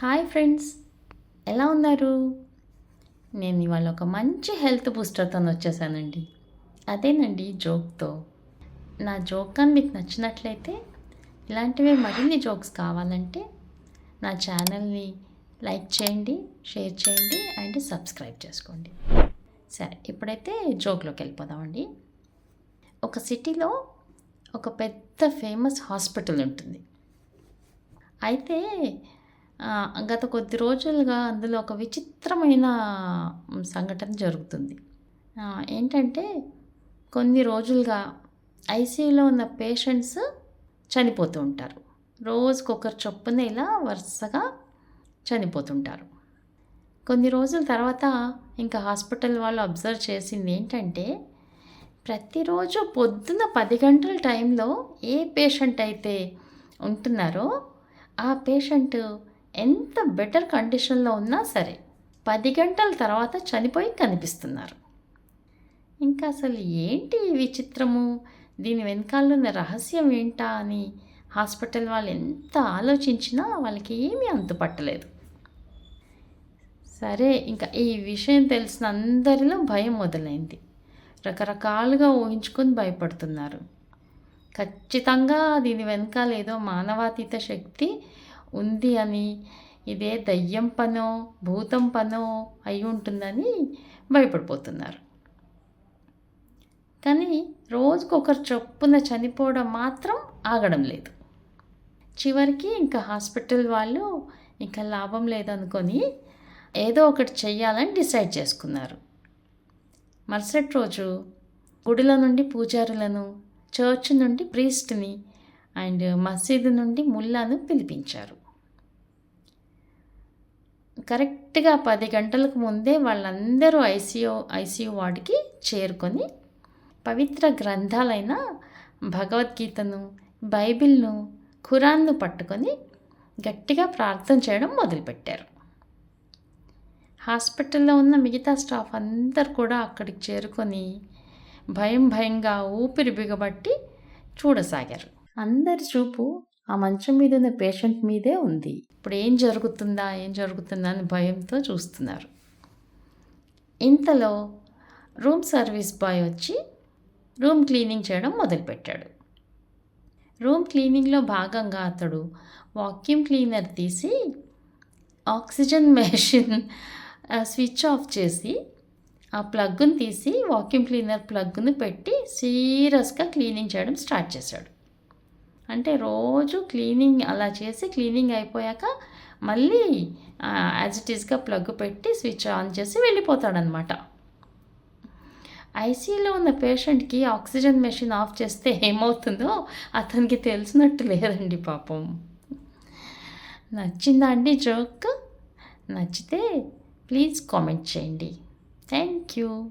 Hi friends ఎలా ఉన్నారు? నేను ఇవాళ ఒక మంచి హెల్త్ బూస్టర్తో వచ్చేసానండి. అదేనండి జోక్తో. నా జోక్ కానీ మీకు నచ్చినట్లయితే ఇలాంటివే మరిన్ని జోక్స్ కావాలంటే నా ఛానల్ని లైక్ చేయండి షేర్ చేయండి అండ్ సబ్స్క్రైబ్ చేసుకోండి. సరే ఇప్పుడైతే జోక్లోకి వెళ్ళిపోదామండి. ఒక సిటీలో ఒక పెద్ద ఫేమస్ హాస్పిటల్ ఉంటుంది. అయితే గత కొద్ది రోజులుగా అందులో ఒక విచిత్రమైన సంఘటన జరుగుతుంది. ఏంటంటే కొన్ని రోజులుగా ఐసీయూలో ఉన్న పేషెంట్స్ చనిపోతూ ఉంటారు. రోజుకొకరు చొప్పున ఇలా వరుసగా చనిపోతుంటారు. కొన్ని రోజుల తర్వాత ఇంకా హాస్పిటల్ వాళ్ళు అబ్జర్వ్ చేసింది ఏంటంటే ప్రతిరోజు పొద్దున పది గంటల టైంలో ఏ పేషెంట్ అయితే ఉంటున్నారో ఆ పేషెంట్ ఎంత బెటర్ కండిషన్లో ఉన్నా సరే పది గంటల తర్వాత చనిపోయి కనిపిస్తున్నారు. ఇంకా అసలు ఏంటి ఈ విచిత్రము? దీని వెనకాల ఉన్న రహస్యం ఏంటా అని హాస్పిటల్ వాళ్ళు ఎంత ఆలోచించినా వాళ్ళకి ఏమీ అంతుపట్టలేదు. సరే ఇంకా ఈ విషయం తెలిసిన అందరిలో భయం మొదలైంది. రకరకాలుగా ఊహించుకొని భయపడుతున్నారు. ఖచ్చితంగా దీని వెనకాల ఏదో మానవాతీత శక్తి ఉంది అని ఇదే దయ్యం పనో భూతం పనో అయి ఉంటుందని భయపడిపోతున్నారు. కానీ రోజుకొకరు చొప్పున చనిపోవడం మాత్రం ఆగడం లేదు. చివరికి ఇంకా హాస్పిటల్ వాళ్ళు ఇంకా లాభం లేదనుకొని ఏదో ఒకటి చెయ్యాలని డిసైడ్ చేసుకున్నారు. మరుసటి రోజు గుడిల నుండి పూజారులను చర్చ్ నుండి ప్రీస్ట్ని అండ్ మసీదు నుండి ముల్లాను పిలిపించారు. కరెక్ట్గా పది గంటలకు ముందే వాళ్ళందరూ ఐసీయూ ఐసీయూ వార్డుకి చేరుకొని పవిత్ర గ్రంథాలైన భగవద్గీతను బైబిల్ను ఖురాన్ను పట్టుకొని గట్టిగా ప్రార్థన చేయడం మొదలుపెట్టారు. హాస్పిటల్లో ఉన్న మిగతా స్టాఫ్ అందరు కూడా అక్కడికి చేరుకొని భయం భయంగా ఊపిరి బిగబట్టి చూడసాగారు. అందరి చూపు ఆ మంచం మీద ఉన్న పేషెంట్ మీదే ఉంది. ఇప్పుడు ఏం జరుగుతుందా ఏం జరుగుతుందా అని భయంతో చూస్తున్నారు. ఇంతలో రూమ్ సర్వీస్ బాయ్ వచ్చి రూమ్ క్లీనింగ్ చేయడం మొదలుపెట్టాడు. రూమ్ క్లీనింగ్లో భాగంగా అతడు వాక్యూమ్ క్లీనర్ తీసి ఆక్సిజన్ మెషిన్ స్విచ్ ఆఫ్ చేసి ఆ ప్లగ్ను తీసి వాక్యూమ్ క్లీనర్ ప్లగ్ను పెట్టి సీరియస్గా క్లీనింగ్ చేయడం స్టార్ట్ చేశాడు. అంటే రోజు క్లీనింగ్ అలా చేసి క్లీనింగ్ అయిపోయాక మళ్ళీ యాజ్ ఇట్ ఈస్గా ప్లగ్ పెట్టి స్విచ్ ఆన్ చేసి వెళ్ళిపోతాడనమాట. ఐసీయూలో ఉన్న పేషెంట్కి ఆక్సిజన్ మెషిన్ ఆఫ్ చేస్తే ఏమవుతుందో అతనికి తెలిసినట్టు లేదండి పాపం. నచ్చిందా అండి జోక్? నచ్చితే ప్లీజ్ కామెంట్ చేయండి. Thank you.